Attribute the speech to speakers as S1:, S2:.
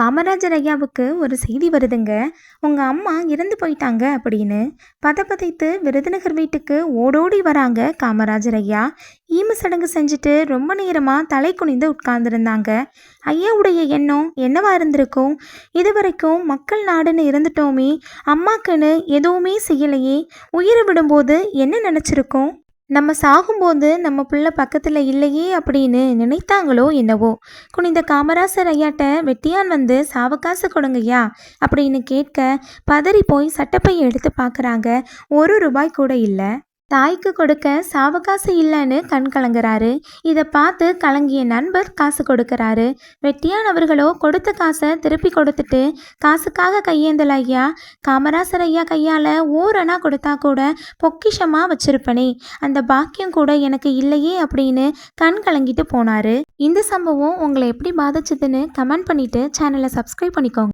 S1: காமராஜர் ஐயாவுக்கு ஒரு செய்தி வருதுங்க. உங்கள் அம்மா இறந்து போயிட்டாங்க அப்படின்னு பதப்பதைத்து விருதுநகர் வீட்டுக்கு ஓடோடி வராங்க காமராஜர் ஐயா. ஈம சடங்கு செஞ்சுட்டு ரொம்ப நேரமாக தலை குனிந்து உட்கார்ந்துருந்தாங்க. ஐயாவுடைய எண்ணம் என்னவா இருந்திருக்கும்? இது வரைக்கும் மக்கள் நாடுன்னு இருந்துட்டோமே அம்மாக்குன்னு எதுவுமே செய்யலையே உயிரை விடும்போது என்ன நினச்சிருக்கோம்? நம்ம சாகும்போது நம்ம பிள்ளை பக்கத்தில் இல்லையே அப்படின்னு நினைத்தாங்களோ என்னவோ. குனிந்த காமராசர் ஐயாட்ட வெட்டியான் வந்து சாவகாசு கொடுங்கய்யா அப்படின்னு கேட்க பதறி போய் சட்டப்பையை எடுத்து பார்க்குறாங்க ஒரு ரூபாய் கூட இல்லை. தாய்க்கு கொடுக்க சாவகாசு இல்லைன்னு கண் கலங்குறாரு. இதை பார்த்து கலங்கிய நண்பர் காசு கொடுக்கறாரு. வெட்டியானவர்களோ கொடுத்த காசை திருப்பி கொடுத்துட்டு காசுக்காக கையேந்தல் ஐயா காமராசர் ஐயா கையால் ஓரணா கொடுத்தா கூட பொக்கிஷமாக வச்சிருப்பனே. அந்த பாக்கியம் கூட எனக்கு இல்லையே அப்படின்னு கண் கலங்கிட்டு போனார். இந்த சம்பவம் உங்களை எப்படி பாதிச்சதுன்னு கமெண்ட் பண்ணிவிட்டு சேனலை சப்ஸ்கிரைப் பண்ணிக்கோங்க.